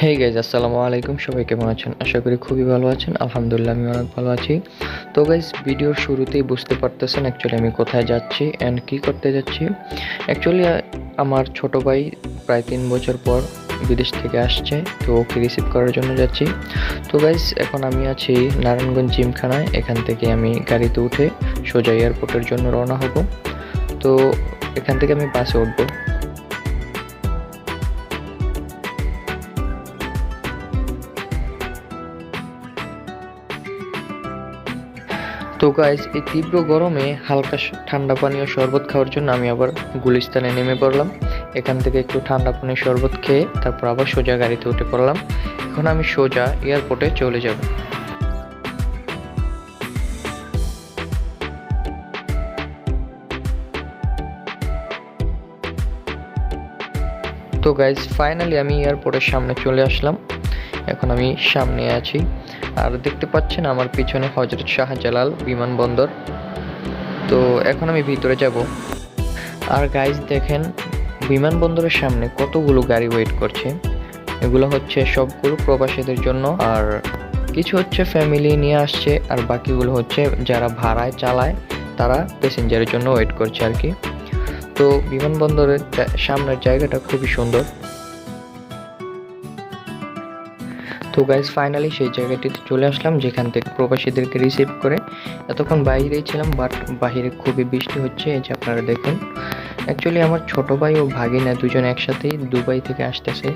Hey guys আসসালামু আলাইকুম। সবাই কেমন আছেন? আশা করি খুবই ভালো আছেন। আলহামদুলিল্লাহ আমি অনেক ভালো আছি। তো গাইজ ভিডিওর শুরুতেই বুঝতে পারতেছেন অ্যাকচুয়ালি আমি কোথায় যাচ্ছি অ্যান্ড কী করতে যাচ্ছি। অ্যাকচুয়ালি আমার ছোট ভাই প্রায় তিন বছর পর বিদেশ থেকে আসছে। তো ওকে রিসিভ করার জন্য যাচ্ছি। তো গাইজ এখন আমি আছি নারায়ণগঞ্জ জিমখানায়। এখান থেকে আমি গাড়িতে উঠে সোজা এয়ারপোর্টের জন্য রওনা হব। তো এখান থেকে আমি বাসে উঠবো। তো গাইজ এই তীব্র গরমে হালকা ঠান্ডা পানীয় শরবত খাওয়ার জন্য আমি আবার গুলিস্তানে নেমে পড়লাম। এখান থেকে একটু ঠান্ডা পানীয় শরবত খেয়ে তারপর আবার সোজা গাড়িতে উঠে পড়লাম। এখন আমি সোজা এয়ারপোর্টে চলে যাব। তো গাইজ ফাইনালি আমি এয়ারপোর্টের সামনে চলে আসলাম। এখন আমি সামনে আছি। আর দেখতে পাচ্ছেন আমার পিছনে হজরত শাহজালাল বিমানবন্দর। তো এখন আমি ভিতরে যাব। আর গাইজ দেখেন, বিমানবন্দরের সামনে কতগুলো গাড়ি ওয়েট করছে। এগুলো হচ্ছে সবগুলো প্রবাসীদের জন্য। আর কিছু হচ্ছে ফ্যামিলি নিয়ে আসছে, আর বাকিগুলো হচ্ছে যারা ভাড়ায় চালায়, তারা প্যাসেঞ্জারের জন্য ওয়েট করছে আর কি। তো বিমানবন্দরের সামনের জায়গাটা খুবই সুন্দর। তো গাইজ ফাইনালি সেই জায়গাটিতে চলে আসলাম, যেখান থেকে প্রবাসীদেরকে রিসিভ করে। এতক্ষণ বাইরেই ছিলাম বাট বাইরে খুবই বৃষ্টি হচ্ছে, এই যে আপনারা দেখুন। অ্যাকচুয়ালি আমার ছোট ভাই ও ভাগিনা দুজন একসাথেই দুবাই থেকে আসতেছে।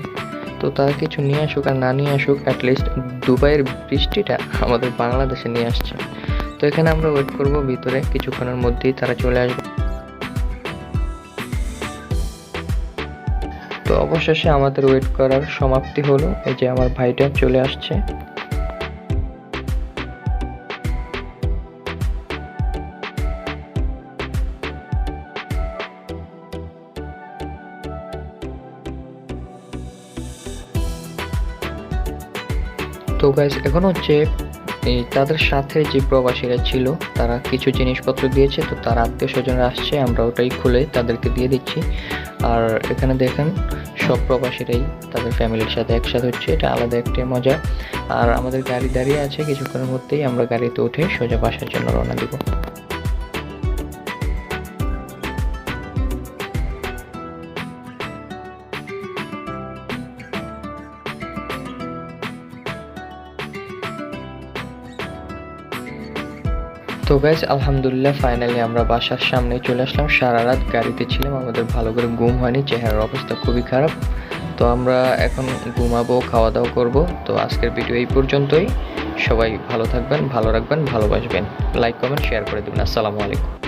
তো তারা কিছু নিয়ে আসুক আর না নিয়ে আসুক অ্যাটলিস্ট দুবাইয়ের বৃষ্টিটা আমাদের বাংলাদেশে নিয়ে আসছে। তো এখানে আমরা ওয়েট করব, ভিতরে কিছুক্ষণের মধ্যেই তারা চলে আসবে। তো অবশেষে আমাদের ওয়েট করার সমাপ্তি হলো। এই যে আমার ভাইটা চলে আসছে। তো গাইজ এখন হচ্ছে তাদের সাথে যে প্রবাসীরা ছিল, তারা কিছু জিনিসপত্র দিয়েছে, তো তার আত্মীয় স্বজনরা আসছে, আমরা ওটাই খুলে তাদেরকে দিয়ে দিচ্ছি। আর এখানে দেখেন, সব প্রবাসীরাই তাদের ফ্যামিলির সাথে একসাথে হচ্ছে, এটা আলাদা একটি মজা। আর আমাদের গাড়ি দাঁড়িয়ে আছে, কিছুক্ষণের মধ্যেই আমরা গাড়িতে উঠে সোজা বাসার জন্য রওনা দিব। তো গাইজ আলহামদুলিল্লাহ ফাইনালি আমরা বাসার সামনে চলে আসলাম। সারা রাত গাড়িতে ছিলাম, আমাদের ভালো করে ঘুম হয়নি, চেহারার অবস্থা খুবই খারাপ। তো আমরা এখন ঘুমাবো খাওয়া দাওয়া করব। তো আজকের ভিডিও এই পর্যন্তই। সবাই ভালো থাকবেন, ভালো রাখবেন, ভালোবাসবেন। লাইক কমেন্ট শেয়ার করে দেবেন। আসসালামু আলাইকুম।